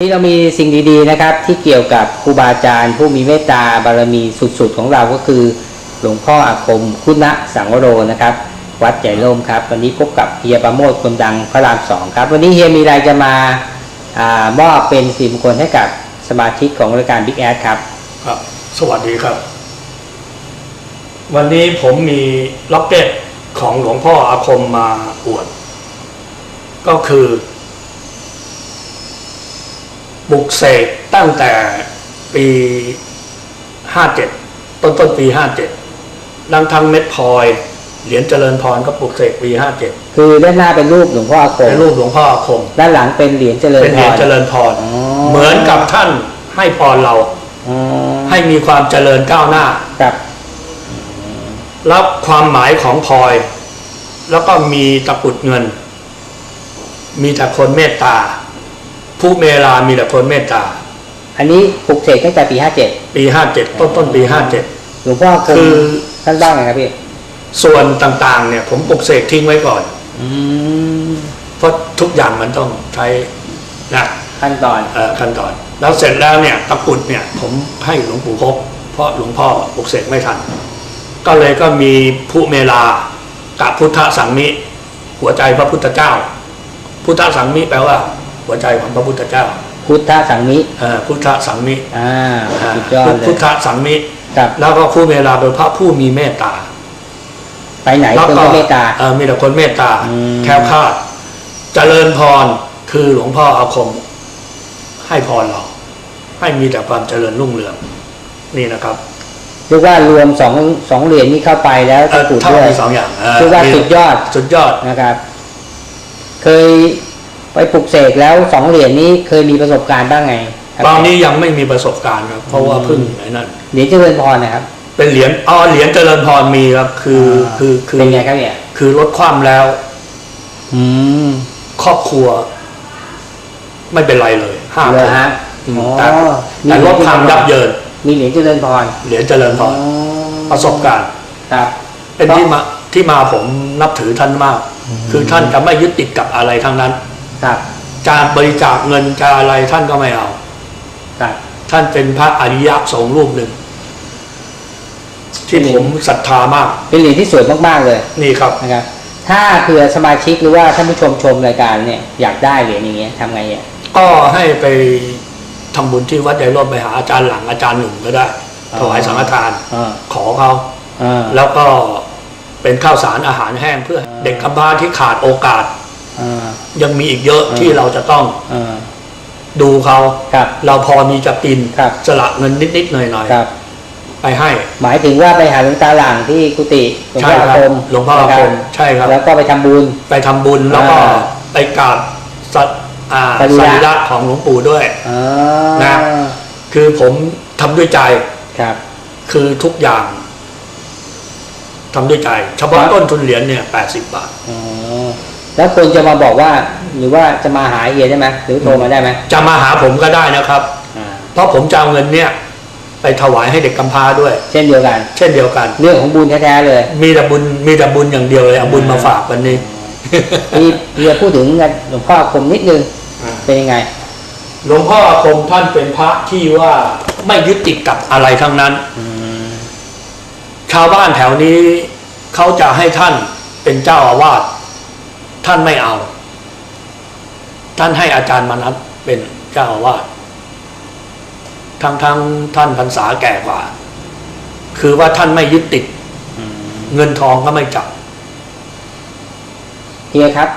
นี่เรามีสิ่งดีๆนะครับ ที่เกี่ยวกับครูบาอาจารย์ ผู้มีเมตตาบารมีสุดๆของเราก็คือ หลวงพ่ออาคมคุณะสังวโรนะครับ วัดใหญ่ร่มครับ วันนี้พบกับเฮียประโมทคนดังพระรามสองครับ วันนี้เฮียมีอะไรจะมาอามอบเป็นสิริมงคลให้กับสมาชิกของรายการบิ๊กแอดครับครับ สวัสดีครับ วันนี้ผมมีล็อกเก็ตของหลวงพ่ออาคมมาอวด ก็คือ บุกเสกตั้งแต่ปีห้าเจ็ดต้นต้นปีห้าเจ็ดดังทั้งเม็ดพลอยเหรียญเจริญพรก็ปลุกเสกปีห้าเจ็ดคือด้านหน้าเป็นรูปหลวงพ่ออาคมเป็นรูปหลวงพ่ออาคม ด้านหลังเป็นเหรียญเจริญเป็นพเหรียญรเจริญพรอ๋อเหมือนกับท่านให้พรเราอ๋อให้มีความเจริญก้าวหน้าครับรับความหมายของพลอย แล้วก็มีตะกรุดเงิน มีแต่คนเมตตา ผู้เมลามีแต่คนเมตตา อันนี้ปลุกเสกตั้งแต่ปีห้าเจ็ดปีห้าเจ็ดต้นต้นปีห้าเจ็ดหลวงพ่ออาคมคือท่านบ้างไงครับพี่ส่วนต่างๆ เนี่ย ผมปลุกเสกทิ้งไว้ก่อนอืมเพราะทุกอย่างมันต้องใช้นะขั้นตอนเอ่อขั้นตอน แล้วเสร็จแล้วเนี่ยตะกรุดเนี่ย ผมให้หลวงปู่พบเพราะหลวงพ่อปลุกเสกไม่ทัน ก็เลยก็มีผู้เมลากับพุทธสังมิหัวใจพระพุทธเจ้า พุทธสังมิแปลว่า หัวใจของพระพุทธเจ้า พุทธสังมิเอ่อพุทธสังมิอ่าอ่าสุดยอดเลพุยทธสังมิครับแล้วก็ผู้เมลาเป็นพระผู้มีเมตตา ไปไหนแล้วคนก็ก็เมตตาเอ่อมีแต่คนเมตตาอืมแคล้วคลาดเจริญพรคือหลวงพ่ออาคม ให้พรเราให้มีแต่ความเจริญรุ่งเรืองนี่นะครับเรียกว่ารวมสองสองเหรียญนี้เข้าไปแล้วเอ่ตะอกรุดเท่าด้วยมีสองอย่างเอ่อเรียกว่ามีสุดยอดสุดยอดนะครับ เคย ไปปลุกเสกแล้วสองเหรียญนี้เคยมีประสบการณ์บ้างไงครับตอนนี้ยังไม่มีประสบการณ์ครับ เพราะว่าอืมเพิ่งไอ้นั่นเหรียญเจริญพรนะครับ เป็นเหรียญอ๋อเหรียญเจริญพรมีครับ คืออาคือคือเป็นไงครับเนี่ยคือลดความแล้ว อืมครอบครัว ไม่เป็นไรเลยห้าเลคยนฮะอืมอ๋อแต่แต่ลดความยับเยิน มีเหรียญเจริญพรเหรียญเจริญพรอ๋อประสบการณ์ครับ เป็นที่มาที่มาผมนับถือท่านมาก คือท่านจะไม่ยึดติดกับอะไรทั้งนั้น ครับการบริจาคเงินจะอะไรท่านก็ไม่เอาครับท่านเป็นพระอริยะสงฆ์รูปหนึ่ง ที่ผมศรัทธามาก เป็นเหรียญที่สวยมากๆเลยนี่ครับนะครับ ถ้าเผื่อสมาชิกหรือว่าท่านผู้ชมชมรายการเนี่ยอยากได้เหรียญอย่างเงี้ยทำไงเนี่ยก็ให้ไปทำบุญที่วัดใหญ่ร่มไปหาอาจารย์หลังอาจารย์หนุ่มก็ได้อ๋อถวายสังฆทานอ่าขอเขาอ่าแล้วก็เป็นข้าวสารอาหารแห้งเพื่อเด็กกำพร้าที่ขาดโอกาสอ่า ยังมีอีกเยอะอ่าที่เราจะต้องอ่าดูเขาครับเราพอมีจะกินครับสละเงินนิดๆหน่อยครับๆไปให้ หมายถึงว่าไปหาหลวงตาหลังที่กุฏิหลวงใช่พ่อคอารับคมหลวงพ่ออาคมนะใช่ครับ แล้วก็ไปทำบุญไปทำบุญแล้วก็อ่าไปกราบสัตอ่าสรีระสรีระของหลวงปู่ด้วยอ่านะคือผมทำด้วยใจครับ คือทุกอย่างทำด้วยใจเฉพาะครับต้นทุนเหรียญเนี่ยแปดสิบบาทอ๋อ แล้วคนจะมาบอกว่าหรือว่าจะมาหาเฮียได้ไหมหรือโทรมาได้ไหมจะมาหาผมก็ได้นะครับอ่าเพราะผมจะเอาเงินเนี่ย ไปถวายให้เด็กกำพร้าด้วย เช่นเดียวกัน เช่นเดียวกัน เรื่องของบุญแท้ๆเลย มีแต่บุญมีแต่บุญอย่างเดียวเลยเอาบุญมาฝากวันนี้ที่เฮียพูดถึงหลวงพ่ออาคมนิดนึงเป็นยังไงหลวงพ่ออาคมท่านเป็นพระที่ว่าไม่ยึดติดกับอะไรทั้งนั้นอืมชาวบ้านแถวนี้เขาจะให้ท่านเป็นเจ้าอาวาส ท่านไม่เอา ท่านให้อาจารย์มนัสเป็นเจ้าอาวาสทั้งทั้งท่านพรรษาแก่กว่า คือว่าท่านไม่ยึดติดอืมเงินทองก็ไม่จับเฮียครับ